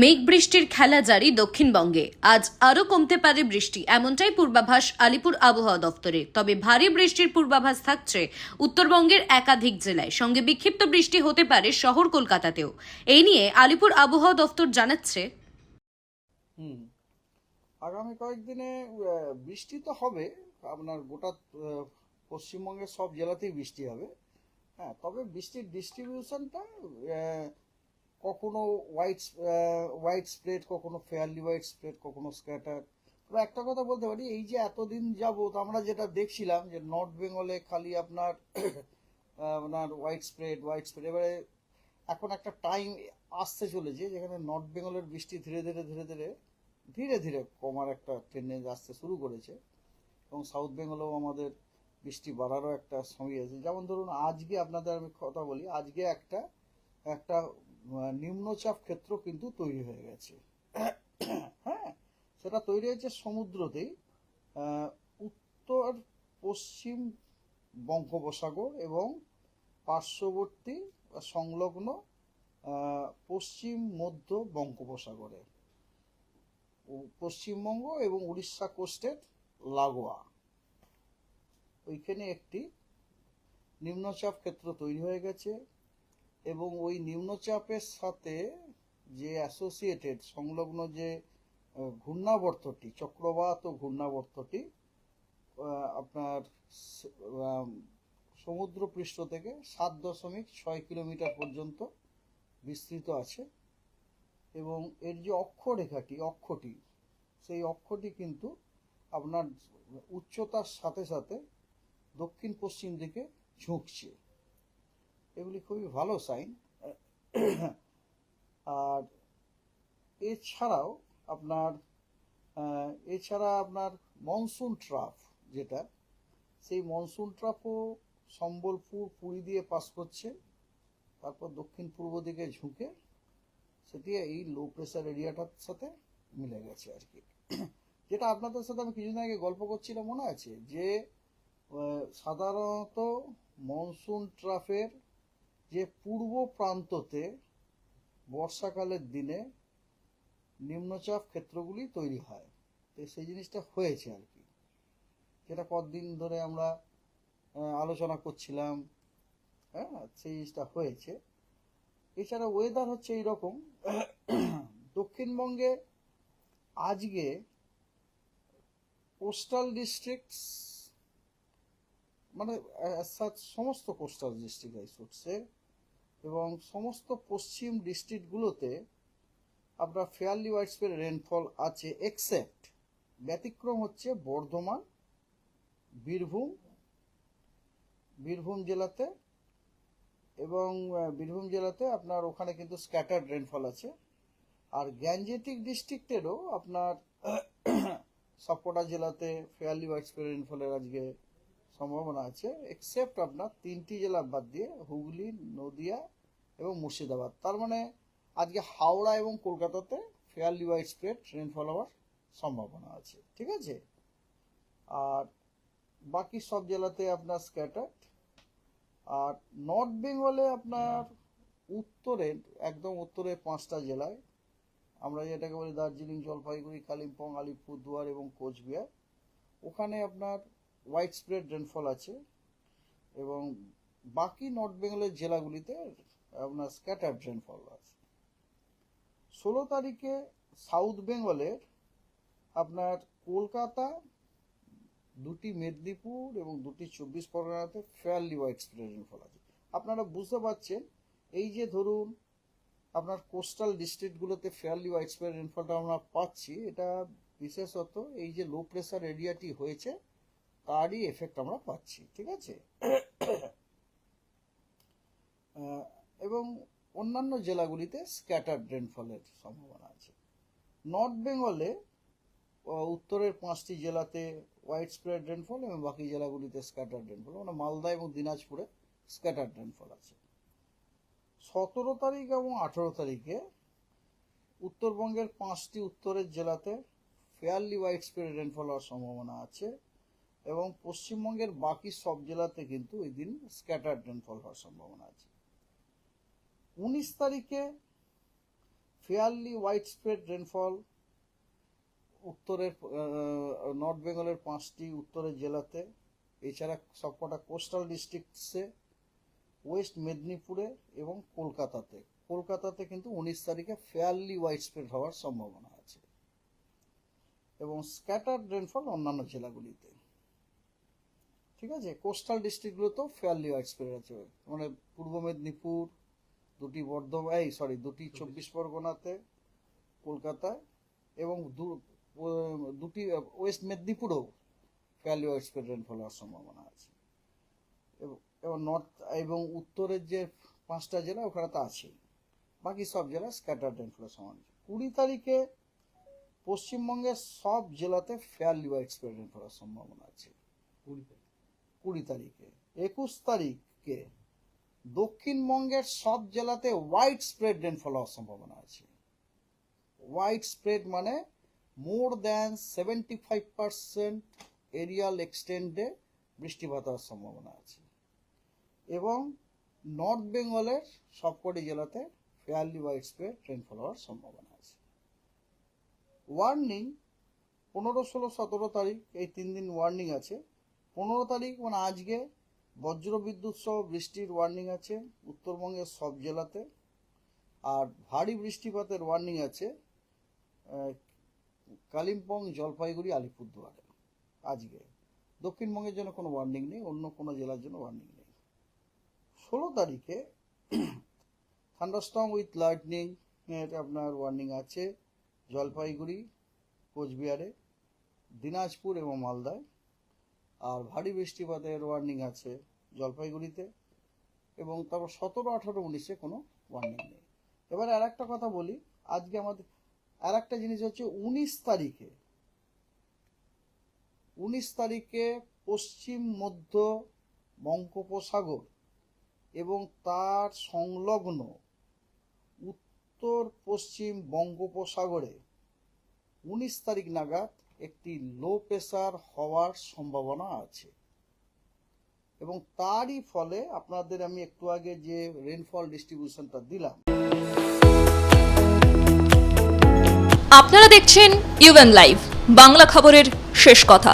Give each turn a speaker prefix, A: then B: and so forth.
A: মেঘ বৃষ্টির খেলা জারি দক্ষিণবঙ্গে। আজ আরও কমতে পারে বৃষ্টি, এমনটাই পূর্বাভাস আলিপুর আবহাওয়া দপ্তরে তবে ভারী বৃষ্টির পূর্বাভাস থাকছে উত্তরবঙ্গের একাধিক জেলায়। সঙ্গে বিক্ষিপ্ত বৃষ্টি হতে পারে শহর কলকাতাতেও। এই নিয়ে আলিপুর আবহাওয়া দপ্তর জানাচ্ছে
B: আগামী কয়েকদিনে বৃষ্টি তো হবে। আপনার গোটা পশ্চিমবঙ্গের সব জেলাতেই বৃষ্টি হবে। হ্যাঁ তবে বৃষ্টির ডিস্ট্রিবিউশনটা কখনো হোয়াইট হোয়াইট স্প্রেড কখনো ফেয়ারলি হোয়াইট স্প্রেড কখনো স্ক্যাটার তবে একটা কথা বলতে পারি, এই যে এতদিন যাবত আমরা যেটা দেখছিলাম যে নর্থ বেঙ্গলে খালি আপনার আপনার হোয়াইট স্প্রেড হোয়াইট স্প্রেড এবারে এখন একটা টাইম আসতে চলেছে যেখানে নর্থ বেঙ্গলের বৃষ্টি ধীরে ধীরে ধীরে ধীরে ধীরে ধীরে কমার একটা টেন্ডেন্স আসতে শুরু করেছে। এবং সাউথ বেঙ্গলেও আমাদের বৃষ্টি বাড়ারও একটা সময় আছে। যেমন ধরুন, আজকে আপনাদের আমি কথা বলি, আজকে একটা একটা নিম্নচাপ ক্ষেত্র কিন্তু তৈরি হয়ে গেছে। হ্যাঁ সেটা তৈরি হয়েছে সমুদ্রতেই উত্তর, পশ্চিম বঙ্গোপসাগর এবং পার্শ্ববর্তী সংলগ্ন পশ্চিম, মধ্য বঙ্গোপসাগরে। পশ্চিমবঙ্গ এবং উড়িষ্যা কোস্টের লাগোয়া। ওইখানে একটি নিম্নচাপ ক্ষেত্র তৈরি হয়ে গেছে। এবং ওই নিম্নচাপের সাথে যে অ্যাসোসিয়েটেড সংলগ্ন যে ঘূর্ণাবর্তটি চক্রবাত ও ঘূর্ণাবর্তটি আপনার স- আম, সমুদ্র পৃষ্ঠ থেকে সাত দশমিক ছয় কিলোমিটার পর্যন্ত বিস্তৃত আছে এবং এর যে অক্ষরেখাটি অক্ষটি সেই অক্ষটি কিন্তু আপনার উচ্চতার সাথে সাথে দক্ষিণ পশ্চিম দিকে ঝুঁকছে। এগুলি খুবই ভালো সাইন আর এছাড়াও আপনার এছাড়া আপনার মনসুন ট্রাফ যেটা, সেই মনসুন ট্রাফও সম্বলপুর পুরী দিয়ে পাস করছে, তারপর দক্ষিণ পূর্ব দিকে ঝুঁকে, সেটি এই লো প্রেশার এরিয়াটার সাথে মিলে গেছে আর কি। যেটা আপনাদের সাথে আমি কিছুদিন আগে গল্প করছিলাম, মনে আছে? যে সাধারণত মনসুন ট্রাফের যে পূর্ব প্রান্ততে বর্ষাকালের দিনে নিম্নচাপ ক্ষেত্রগুলি তৈরি হয়। তো সেই জিনিসটা হয়েছে আর কি। যেটা কতদিন ধরে আমরা আলোচনা করছিলাম হ্যাঁ সেই জিনিসটা হয়েছে। এছাড়া ওয়েদার হচ্ছে এইরকম। দক্ষিণবঙ্গে আজকে কোস্টাল ডিস্ট্রিক্টস মানে সমস্ত কোস্টাল ডিস্ট্রিক্ট আই এবং সমস্ত পশ্চিম ডিস্ট্রিক্টগুলোতে আপনার ফেয়ারলি হোয়াইট স্প্রেড রেনফল আছে এক্সেপ্ট ব্যতিক্রম হচ্ছে বর্ধমান, বীরভূম বীরভূম জেলাতে এবং বীরভূম জেলাতে আপনার ওখানে কিন্তু স্ক্যাটার্ড রেনফল আছে। আর গ্যাঞ্জেটিক ডিস্ট্রিক্টেরও আপনার সবকটা জেলাতে ফেয়ারলি হোয়াইট স্প্রেড রেনফলের আজকে সম্ভাবনা আছে এক্সেপ্ট আপনার তিনটি জেলা বাদ দিয়ে হুগলি, নদিয়া এবং মুর্শিদাবাদ। তার মানে আজকে হাওড়া এবং কলকাতাতে ফেয়ারলি হোয়াইট স্প্রেড রেনফল হওয়ার সম্ভাবনা আছে, ঠিক আছে? আর বাকি সব জেলাতে আপনার স্ক্যাটার্ড আর নর্থ বেঙ্গলে আপনার উত্তরে, একদম উত্তরে পাঁচটা জেলায়, আমরা যেটাকে বলি দার্জিলিং, জলপাইগুড়ি, কালিম্পং, আলিপুরদুয়ার এবং কোচবিহার। ওখানে আপনার হোয়াইট স্প্রেড রেনফল আছে এবং বাকি নর্থ বেঙ্গলের জেলাগুলিতে আপনার স্ক্যাটার্ড রেনফল আছে। ষোলো তারিখে সাউথ বেঙ্গলের আপনার কলকাতা, দুটি মেদিনীপুর এবং দুটি চব্বিশ পরগনাতে ফেয়ারলি হোয়াইট স্প্রেড রেনফল আছে। আপনারা বুঝতে পারছেন, এই যে ধরুন আপনার কোস্টাল ডিস্ট্রিক্টগুলোতে ফেয়ারলি হোয়াইট স্প্রেড রেনফলটা আমরা পাচ্ছি, এটা বিশেষত এই যে লো প্রেসার এরিয়াটি হয়েছে তারই এফেক্ট আমরা পাচ্ছি, ঠিক আছে? এবং অন্যান্য জেলাগুলিতে স্ক্যাটার্ড রেনফলের সম্ভাবনা আছে। নর্থ বেঙ্গলে উত্তরের পাঁচটি জেলাতে হোয়াইট স্প্রেড রেনফল এবং বাকি জেলাগুলিতে স্ক্যাটার্ড রেনফল মানে মালদা এবং দিনাজপুরে স্ক্যাটার্ড রেনফল আছে। সতেরো তারিখ এবং আঠেরো তারিখে উত্তরবঙ্গের পাঁচটি উত্তরের জেলাতে ফেয়ারলি হোয়াইট স্প্রেড রেনফল হওয়ার সম্ভাবনা আছে। এবং পশ্চিমবঙ্গের বাকি সব জেলাতে কিন্তু ওই দিন স্ক্যাটার্ড রেনফল হওয়ার সম্ভাবনা আছে। উনিশ তারিখে ফেয়ারলি ওয়াইড স্প্রেড রেনফল উত্তরের নর্থ বেঙ্গলের পাঁচটি উত্তরের জেলাতে, এছাড়া সবকটা কোস্টাল ডিস্ট্রিক্টসে ওয়েস্ট মেদিনীপুরে এবং কলকাতাতে। কলকাতাতে কিন্তু উনিশ তারিখে ফেয়ারলি ওয়াইড স্প্রেড হওয়ার সম্ভাবনা আছে। এবং স্ক্যাটার্ড রেনফল অন্যান্য জেলাগুলিতে। ঠিক আছে? কোস্টাল ডিস্ট্রিক্টগুলোতেও ফেয়ারলি ওয়াইড স্প্রেড আছে। মানে পূর্ব মেদিনীপুর দুটি বর্ধমান এই সরি দুটি চব্বিশ পরগনাতে কলকাতায় এবং দুটি ওয়েস্ট মেদিনীপুরেও ফেয়ারলি ওয়াইড স্প্রেড রেনফল হওয়ার সম্ভাবনা আছে। এবং- এবং নর্থ এবং উত্তরের যে পাঁচটা জেলা ওখানে তো আছেই। বাকি সব জেলা স্ক্যাটার রেনফলের সমান কুড়ি তারিখে পশ্চিমবঙ্গের সব জেলাতে ফেয়ারলি ওয়াইড স্প্রেড রেনফলের সম্ভাবনা আছে। কুড়ি তারিখে, একুশ তারিখে দক্ষিণবঙ্গের সব জেলাতে হোয়াইট স্প্রেড রেনফল হওয়ার সম্ভাবনা আছে। হোয়াইট স্প্রেড মানে more than seventy five percent areal এক্সটেন্ডে বৃষ্টিপাত হওয়ার সম্ভাবনা আছে। এবং নর্থ বেঙ্গলের সবকটি জেলাতে ফেয়ারলি হোয়াইট স্প্রেড রেনফল হওয়ার সম্ভাবনা আছে। ওয়ার্নিং পনেরো, ষোলো, সতেরো তারিখ, এই তিন দিন ওয়ার্নিং আছে। পনেরো তারিখ মানে আজকে বজ্র বিদ্যুৎ সহ বৃষ্টির ওয়ার্নিং আছে, উত্তরবঙ্গের সব জেলাতে, আর ভারী বৃষ্টিপাতের ওয়ার্নিং আছে কালিম্পং, জলপাইগুড়ি, আলিপুরদুয়ারে, আজকে। দক্ষিণবঙ্গের জন্য কোনো ওয়ার্নিং নেই, অন্য কোনো জেলার জন্য ওয়ার্নিং নেই। ষোলো তারিখে থান্ডারস্টং উইথ লাইটনিং এর আপনার ওয়ার্নিং আছে, জলপাইগুড়ি, কোচবিহারে, দিনাজপুর এবং মালদায়। আর ভারী বৃষ্টিপাতের ওয়ার্নিং আছে জলপাইগুড়িতে এবং তারপর সতেরো, আঠারো, উনিশে কোনো ওয়ার্নিং নেই। এবার আর একটা কথা বলি, আজকে আমাদের আর একটা জিনিস হচ্ছে উনিশ তারিখে উনিশ তারিখে পশ্চিম, মধ্য বঙ্গোপসাগর এবং তার সংলগ্ন উত্তর পশ্চিম বঙ্গোপসাগরে উনিশ তারিখ নাগাদ একটি লো প্রেশার হওয়ার সম্ভাবনা আছে। এবং তারই ফলে আপনাদের আমি একটু আগে যে রেনফল ডিস্ট্রিবিউশনটা দিলাম।
C: আপনারা দেখছেন ইউএন লাইভ বাংলা খবরের শেষ কথা।